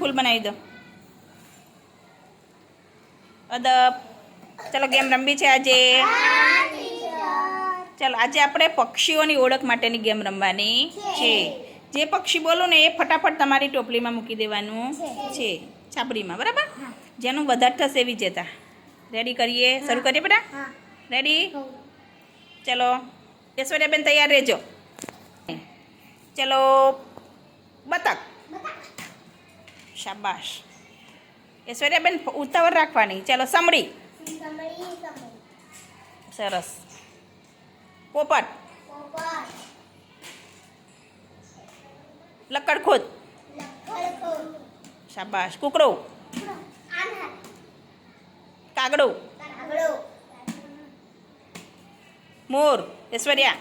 પુલ બનાવી દો. અદબ ચલો ગેમ રમવી છે આજે. ચલો આજે આપણે પક્ષીઓની ઓળખ માટેની ગેમ રમવાની છે. જે પક્ષી બોલો ને એ ફટાફટ તમારી ટોપલીમાં મૂકી દેવાનું છે. છાપડીમાં બરાબર? જેનું વધારે થશે એ વિજેતા રેડી કરીએ? શરૂ કરીએ બેટા? રેડી ચલો ઐશ્વર્યાબેન તૈયાર રહેજો. ચલો બતક. શાબાશ. ઐશ્વર્યાબેન ઉતાવળ રાખવાની. ચાલો સમડી. સરસ. પોપટ. લક્કડખોદ શાબાશ. કુકડો. કાગડો. મોર. ઐશ્વર્યા.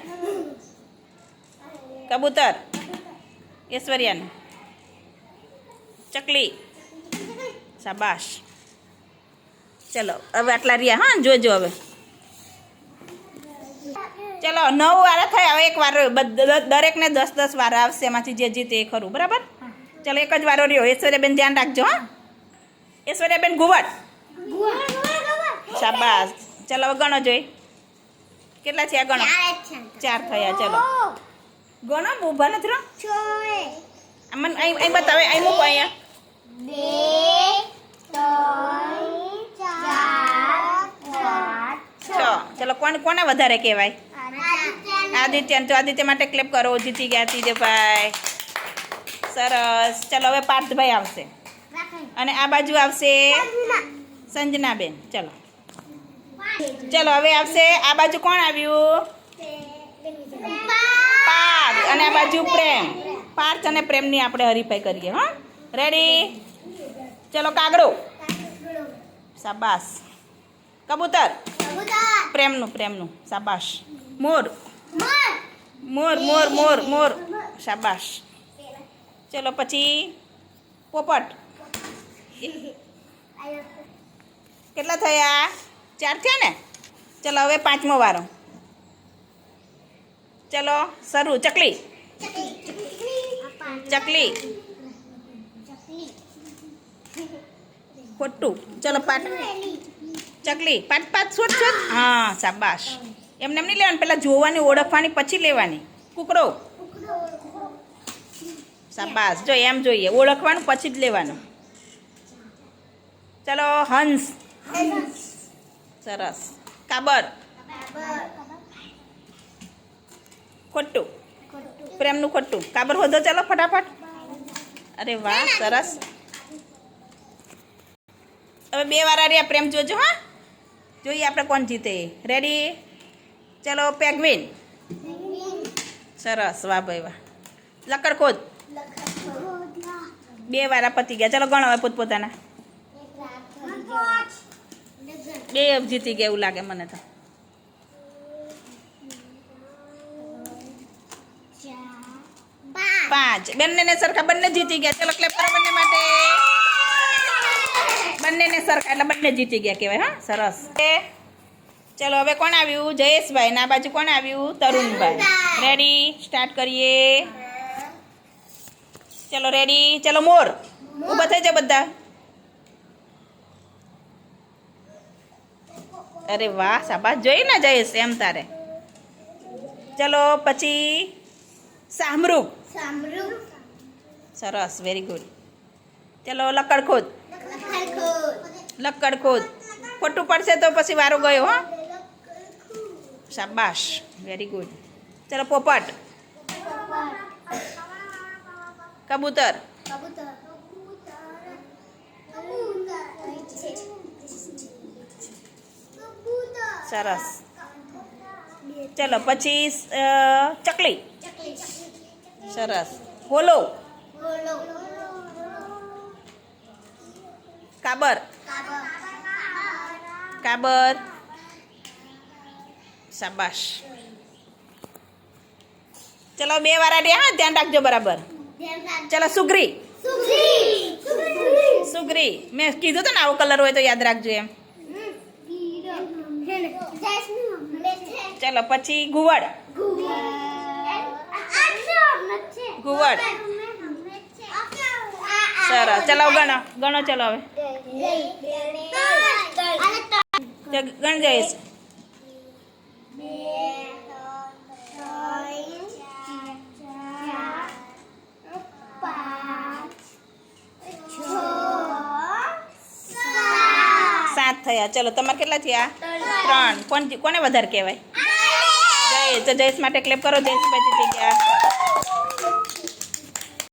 કબૂતર. ઐશ્વર્યાનું. ચકલી. શાબાશ. ચલો હવે આટલા રહ્યા હા જોજો હવે. ચલો નવ વાર થાય હવે એક વાર દરેકને દસ દસ વાર આવશે એમાંથી જે જીતે એ ખરું બરાબર? ચલો એક જ વારો રહ્યો ઐશ્વર્યાબેન ધ્યાન રાખજો હા. ઐશ્વર્યાબેન ઘુવટ શાબાશ. ચલો હવે ગણો જોઈ. કેટલા થયા ગણો? ચાર થયા ચલો. ગણો ઊભા નથી રહો મને અહીં અહીં બતાવે અહીં મૂકો અહીંયા. છ ચલો કોણ કોને વધારે કહેવાય? આદિત્ય તો આદિત્ય માટે ક્લેપ કરો, જીતી ગયા તીજભાઈ સરસ. ચલો, હવે પાર્થભાઈ આવશે. અને આ બાજુ આવશે સંજનાબેન. ચલો. ચલો, હવે આવશે. આ બાજુ કોણ આવ્યું? પાર્થ. અને આ બાજુ પ્રેમ. પાર્થ અને પ્રેમની આપણે હરીફાઈ કરીએ, હા? રેડી ચલો કાગડો. સાબાસ કબૂતર. પ્રેમનું પ્રેમનું. સાબાશ મોર. મોર. મોર મોર મોર શાબાશ. ચલો પછી પોપટ. કેટલા થયા? ચાર થયા ને? ચલો હવે પાંચમો વારો. ચલો શરૂ. ચકલી. ચકલી. ખોટું. ચલો પાટ ચકલી પાટ પાટ છોટ છોટ હા શાબાશ. એમને એમ નહીં લેવાની પહેલાં જોવાની ઓળખવાની પછી લેવાની. કુકડો. શાબાશ. જો એમ જોઈએ. ઓળખવાનું પછી જ લેવાનું. ચલો હંસ. સરસ. કાબર. ખોટું. પ્રેમનું ખોટું. કાબર હોદો ચાલો ફટાફટ. અરે વાહ, સરસ. હવે બે વાર રહ્યા પ્રેમ જોજો, હા. જોઈએ આપણે કોણ જીતે. રેડી ચલો પેગવિન સરસ, વાહ ભાઈ, વાહ. લકડખોદ બે વાર પતી ગયા. ચલો, ગણો હવે પોતપોતાના. બે જીતી ગયા એવું લાગે મને તો. પાંચ. બંનેને સરખા, બંને જીતી ગયા. ચલો ક્લેપ કરો બંને માટે. બંનેને સરખા, એટલે બંને જીતી ગયા કહેવાય, હા? સરસ. ચલો, હવે કોણ આવ્યું? જયેશભાઈ. ના બાજુ કોણ આવ્યું? તરુણભાઈ. રેડી સ્ટાર્ટ કરીએ. ચલો રેડી ચલો, મોર. ઊભા થઈ જાઓ બધા. અરે વાહ, શાબાશ. જોઈ ને જયેશ એમ તારે. ચલો, પછી સામરૂપ સરસ વેરી ગુડ ચલો લક્કડખોદ લક્કડખોદ ખોટું પડશે તો પછી વારો ગયો હો શાબાશ વેરી ગુડ ચલો પોપટ કબૂતર સરસ ચલો પછી અ, ચકલી સરસ. હોલો કાબર. કાબર. શાબાશ. ચલો, બે વાર રહ્યા હા, ધ્યાન રાખજો બરાબર. ચલો, સુગ્રી. સુગ્રી. મેં કીધું તો ને, આવો કલર હોય તો યાદ રાખજો એમ. ચલો, પછી ઘુવડ ઘુવડ સરસ ચલાવ ગણો ગણો ચલો હવે. ગણ જઈશ. સાત થયા. ચલો તમારે કેટલા થયા? ત્રણ. કોણ કોને વધારે કહેવાય? જયેશ. તો જયેશ માટે ક્લેપ કરો. જયેશ પછી જગ્યા